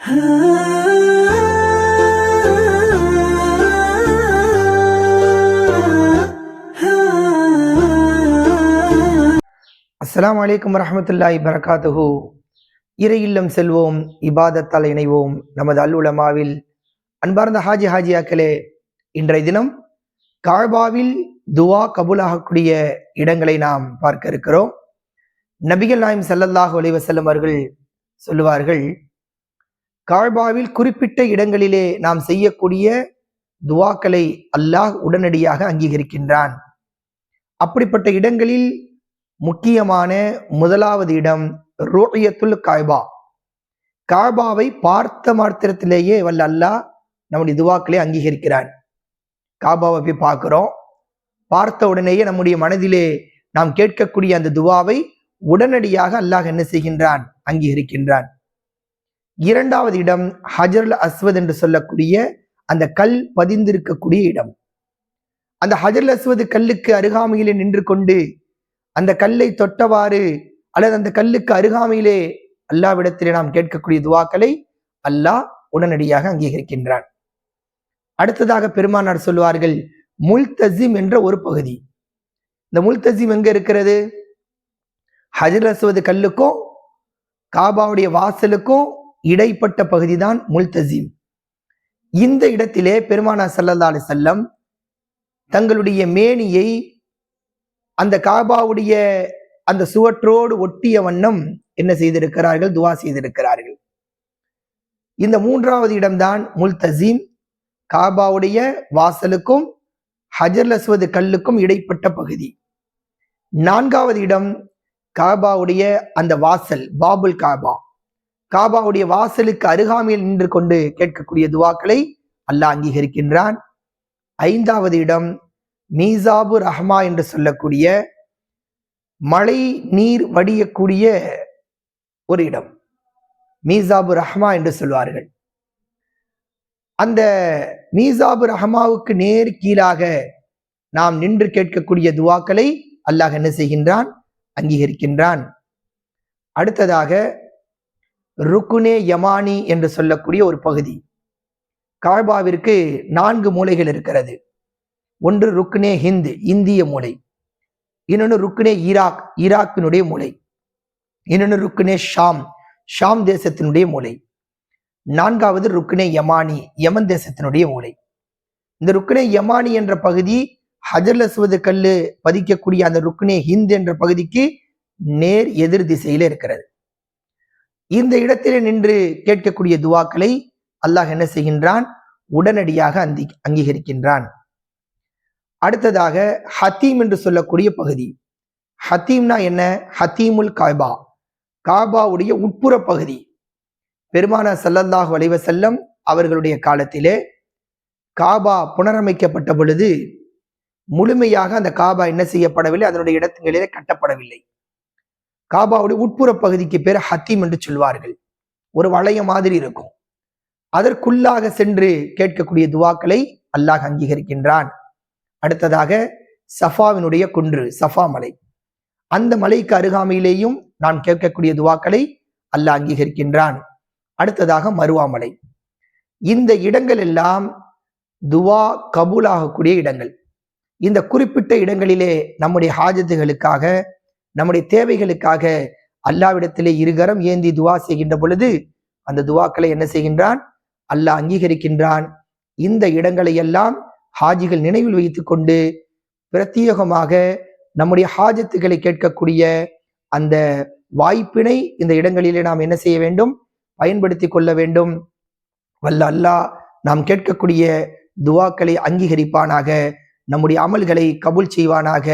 அஸ்லாம் வலைக்கம் வரமத்துல்லாய் பரகாத்துஹு இறை இல்லம் செல்வோம் இபாதத்தால் இணைவோம் நமது அல் உலமாவில். அன்பார்ந்த ஹாஜி ஹாஜியாக்களே இன்றைய தினம் காழ்பாவில் துவா கபூலாகக்கூடிய இடங்களை நாம் பார்க்க இருக்கிறோம். நபிகள் நாயம் ஸல்லல்லாஹு அலைஹி அவர்கள் சொல்லுவார்கள் காழ்பாவில் குறிப்பிட்ட இடங்களிலே நாம் செய்யக்கூடிய துவாக்களை அல்லாஹ் உடனடியாக அங்கீகரிக்கின்றான். அப்படிப்பட்ட இடங்களில் முக்கியமான முதலாவது இடம் ரோயத்துல் காய்பா. காபாவை பார்த்த மாத்திரத்திலேயே வல்ல அல்லாஹ் நம்முடைய துவாக்களை அங்கீகரிக்கிறான். காபாவை போய் பார்க்குறோம். பார்த்த உடனேயே நம்முடைய மனதிலே நாம் கேட்கக்கூடிய அந்த துவாவை உடனடியாக அல்லாஹ் என்ன செய்கின்றான்? அங்கீகரிக்கின்றான். இரண்டாவது இடம் ஹஜர்ல அஸ்வத் என்று சொல்லக்கூடிய அந்த கல் பதிந்திருக்கக்கூடிய இடம். அந்த ஹஜர்ல அஸ்வது கல்லுக்கு அருகாமையிலே நின்று கொண்டு அந்த கல்லை தொட்டவாறு அல்லது அந்த கல்லுக்கு அருகாமையிலே அல்லாவிடத்திலே நாம் கேட்கக்கூடிய துவாக்களை அல்லாஹ் உடனடியாக அங்கீகரிக்கின்றான். அடுத்ததாக பெருமானார் சொல்லுவார்கள் முல்தசிம் என்ற ஒரு பகுதி. இந்த முல்தசிம் எங்க இருக்கிறது? ஹஜர் அஸ்வது கல்லுக்கும் காபாவுடைய வாசலுக்கும் இடைப்பட்ட பகுதிதான் முல்தசீம். இந்த இடத்திலே பெருமானா சல்லல்லா அலி செல்லம் தங்களுடைய மேனியை அந்த காபாவுடைய அந்த சுவற்றோடு ஒட்டிய வண்ணம் என்ன செய்திருக்கிறார்கள்? துவா செய்திருக்கிறார்கள். இந்த மூன்றாவது இடம்தான் முல்தசீம். காபாவுடைய வாசலுக்கும் ஹஜர் லஸ்வது கல்லுக்கும் இடைப்பட்ட பகுதி. நான்காவது இடம் காபாவுடைய அந்த வாசல் பாபுல் காபா. காபாவுடைய வாசலுக்கு அருகாமையில் நின்று கொண்டு கேட்கக்கூடிய துவாக்களை அல்லாஹ் அங்கீகரிக்கின்றான். ஐந்தாவது இடம் மீசாபு ரஹ்மா என்று சொல்லக்கூடிய மழை நீர் வடியக்கூடிய ஒரு இடம். மீசாபு ரஹ்மா என்று சொல்வார்கள். அந்த மீசாபு ரஹ்மாவுக்கு நேர் கீழாக நாம் நின்று கேட்கக்கூடிய துவாக்களை அல்லாஹ் என்ன செய்கின்றான்? அங்கீகரிக்கின்றான். அடுத்ததாக ருக்குனே யமானி என்று சொல்லக்கூடிய ஒரு பகுதி. காழ்பாவிற்கு நான்கு மூலைகள் இருக்கிறது. ஒன்று ருக்னே ஹிந்த் இந்திய மூலை. இன்னொன்று ருக்னே ஈராக் ஈராக்கினுடைய மூலை. இன்னொன்று ருக்னே ஷாம் ஷாம் தேசத்தினுடைய மூலை. நான்காவது ருக்னே யமானி யமன் தேசத்தினுடைய மூலை. இந்த ருக்னே யமானி என்ற பகுதி ஹஜர்ல சுவது கல்லு பதிக்கக்கூடிய அந்த ருக்னே ஹிந்த் என்ற பகுதிக்கு நேர் எதிர் திசையில இருக்கிறது. இந்த இடத்திலே நின்று கேட்கக்கூடிய துவாக்களை அல்லாஹ் என்ன செய்கின்றான்? உடனடியாக அந்தி அங்கீகரிக்கின்றான். அடுத்ததாக ஹத்தீம் என்று சொல்லக்கூடிய பகுதி. ஹத்தீம்னா என்ன? ஹத்தீமுல் காபா. காபாவுடைய உட்புற பகுதி. பெருமான சல்லல்லாஹு வளைவ செல்லம் அவர்களுடைய காலத்திலே காபா புனரமைக்கப்பட்ட பொழுது முழுமையாக அந்த காபா என்ன செய்யப்படவில்லை? அதனுடைய இடத்துகளிலே கட்டப்படவில்லை. காபாவுடைய உட்புற பகுதிக்கு பேர் ஹத்தீம் என்று சொல்வார்கள். ஒரு வளையம் மாதிரி இருக்கும். அதற்குள்ளாக சென்று கேட்கக்கூடிய துவாக்களை அல்லாஹ் அங்கீகரிக்கின்றான். அடுத்ததாக சஃபாவினுடைய குன்று சஃபா மலை. அந்த மலைக்கு அருகாமையிலேயும் நாம் கேட்கக்கூடிய துவாக்களை அல்லாஹ் அங்கீகரிக்கின்றான். அடுத்ததாக மருவாமலை இந்த இடங்கள் எல்லாம் துவா கபூலாகக்கூடிய இடங்கள். இந்த குறிப்பிட்ட இடங்களிலே நம்முடைய ஹாஜத்துகளுக்காக நம்முடைய தேவைகளுக்காக அல்லாவிடத்திலே இருகரம் ஏந்தி துவா செய்கின்ற பொழுது அந்த துவாக்களை என்ன செய்கின்றான்? அல்லாஹ் அங்கீகரிக்கின்றான். இந்த இடங்களை எல்லாம் ஹாஜிகள் நினைவில் வைத்து கொண்டு பிரத்யேகமாக நம்முடைய ஹாஜத்துகளை கேட்கக்கூடிய அந்த வாய்ப்பினை இந்த இடங்களிலே நாம் என்ன செய்ய வேண்டும்? பயன்படுத்தி கொள்ள வேண்டும். வல்ல அல்லாஹ் நாம் கேட்கக்கூடிய துவாக்களை அங்கீகரிப்பானாக நம்முடைய அமல்களை கபுல் செய்வானாக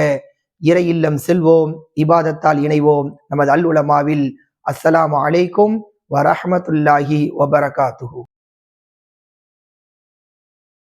இறை இல்லம் செல்வோம் இபாதத்தால் இணைவோம். நமது அல் உலமாவில் அஸ்ஸலாம் அலைக்கும் வரஹமத்துல்லாஹி வபரகாத்துஹு.